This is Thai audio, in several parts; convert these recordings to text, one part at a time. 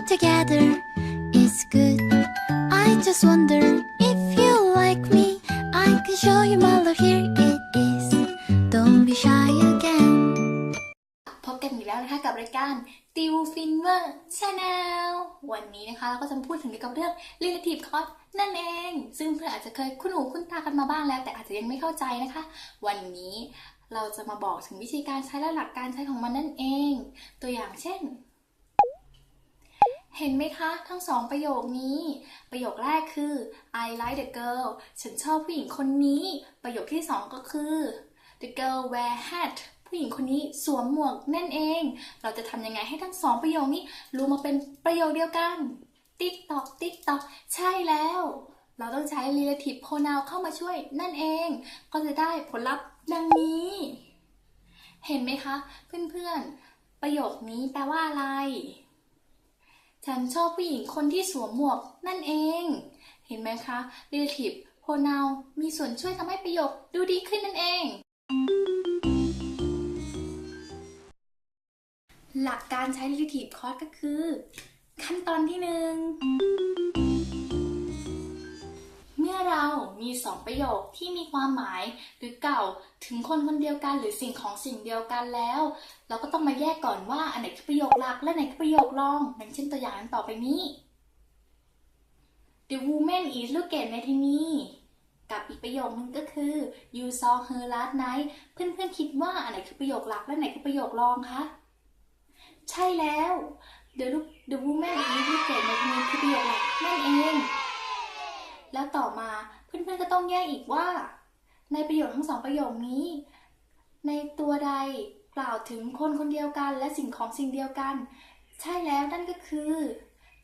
together is good. I just wonder if you like me. I can show you my love. Here it is. Don't be shy again. พบกันอีกแล้วนะคะกับรายการติวฟินเวอร์ชาแนลวันนี้นะคะเราก็จะมาพูดถึงเกี่ยวกับเรื่อง relative cost นั่นเอง ซึ่งเพื่อนอาจจะเคยคุ้นหูคุ้นตากันมาบ้างแล้ว แต่อาจจะยังไม่เข้าใจนะคะ วันนี้เราจะมาบอกถึงวิธีการใช้และหลักการใช้ของมันนั่นเอง ตัวอย่างเช่น เห็นไหมคะ ทั้งสองประโยคนี้ ประโยคแรกคือ I like the girl ฉันชอบผู้หญิงคนนี้ ประโยคที่สองก็คือ the girl wear hat ผู้หญิงคนนี้สวมหมวกนั่นเอง เราจะทำยังไงให้ทั้งสองประโยคนี้รวมมาเป็นประโยคเดียวกัน ติ๊กตอกติ๊กตอกใช่แล้ว เราต้องใช้ relative pronoun เข้ามาช่วยนั่นเอง ก็จะได้ผลลัพธ์ดังนี้ เห็นไหมคะ เพื่อนๆ ประโยคนี้แปลว่าอะไร ฉันชอบผู้หญิงคนที่สวมหมวกนั่นเอง เห็นไหมคะ relative pronoun มีส่วนช่วยทำให้ประโยคดูดีขึ้นนั่นเอง หลักการใช้ relative clause ก็คือ ขั้นตอนที่หนึ่ง เรามีสองประโยคที่มีความหมายหรือเก่าถึงคนคนเดียวกันหรือสิ่งของสิ่งเดียวกันแล้ว เราก็ต้องมาแยกก่อนว่าอันไหนคือประโยคหลักและไหนคือประโยครองอย่างเช่นตัวอย่างต่อไปนี้ The woman is looking at me กับอีกประโยคนึงก็คือ you saw her last night เพื่อนๆคิดว่าอันไหนคือประโยคหลักและไหนคือประโยครองคะใช่แล้ว The the woman is looking at me คือประโยคหลักนั่นเอง แล้วต่อมาเพื่อนๆก็ต้องแยกอีกว่า ในประโยคทั้งสองประโยคนี้ ในตัวใดกล่าวถึงคนคนเดียวกัน และสิ่งของสิ่งเดียวกัน ใช่แล้วนั่นก็คือ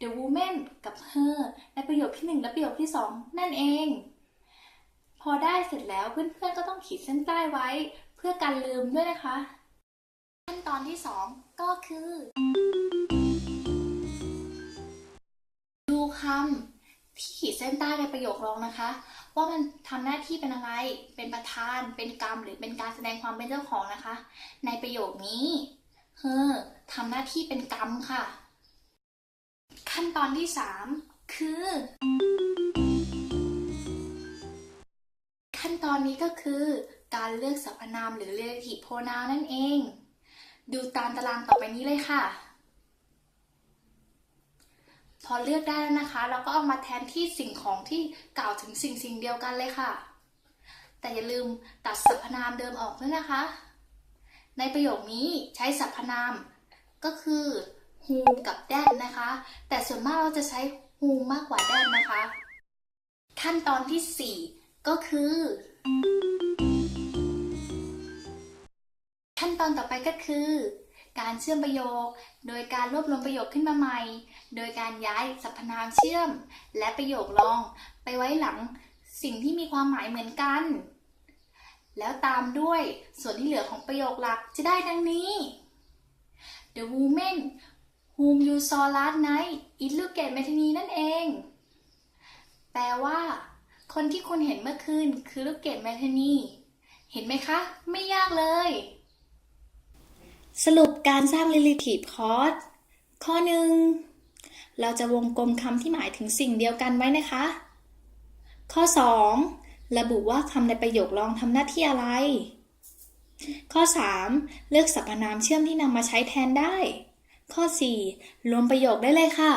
the woman กับ her ในประโยคที่หนึ่งและประโยคที่สองนั่นเอง พอได้เสร็จแล้วเพื่อนๆก็ต้องขีดเส้นใต้ไว้ เพื่อการลืมด้วยนะคะขั้นตอนที่สองก็คือ ดูคำ ที่ขีดเส้นใต้ในประโยครองนะคะ ว่ามันทำหน้าที่เป็นอะไร เป็นประธาน เป็นกรรม หรือเป็นการแสดงความเป็นเจ้าของนะคะ ในประโยคนี้เฮอทำหน้าที่เป็นกรรมค่ะ ขั้นตอนที่สามคือ ขั้นตอนนี้ก็คือ การเลือกสรรพนามหรือ relative pronoun นั่นเอง ดูตามตารางต่อไปนี้เลยค่ะ พอเลือกได้แล้วนะคะ เราก็เอามาแทนที่สิ่งของที่กล่าวถึงสิ่งสิ่งเดียวกันเลยค่ะ แต่อย่าลืมตัดสรรพนามเดิมออกด้วยนะคะ ในประโยคนี้ใช้สรรพนามก็คือ whom กับ that นะคะ แต่ส่วนมากเราจะใช้ whom มากกว่า that นะคะ ขั้นตอนที่ 4 ก็คือ ขั้นตอนต่อไปก็คือ การเชื่อมประโยค โดยการรวบรวมประโยคขึ้นมาใหม่ โดยการย้ายสรรพนามเชื่อม และประโยครอง ไปไว้หลังสิ่งที่มีความหมายเหมือนกัน แล้วตามด้วยส่วนที่เหลือของประโยคหลักจะได้ดังนี้ The woman whom you saw last night is looked at me นั่นเอง แปลว่า คนที่คุณเห็นเมื่อคืนคือลูกเกดแมทนีเห็นไหมคะ ไม่ยากเลย สรุปการสร้าง relative cost ข้อหนึ่งเราจะวงกลมคำที่หมายถึงสิ่งเดียวกันไว้นะคะ ข้อ 2 ระบุว่าคำในประโยครองทำหน้าที่อะไร ข้อ 3 เลือกสรรพนามเชื่อมที่นำมาใช้แทนได้ ข้อ 4 รวมประโยคได้เลยค่ะ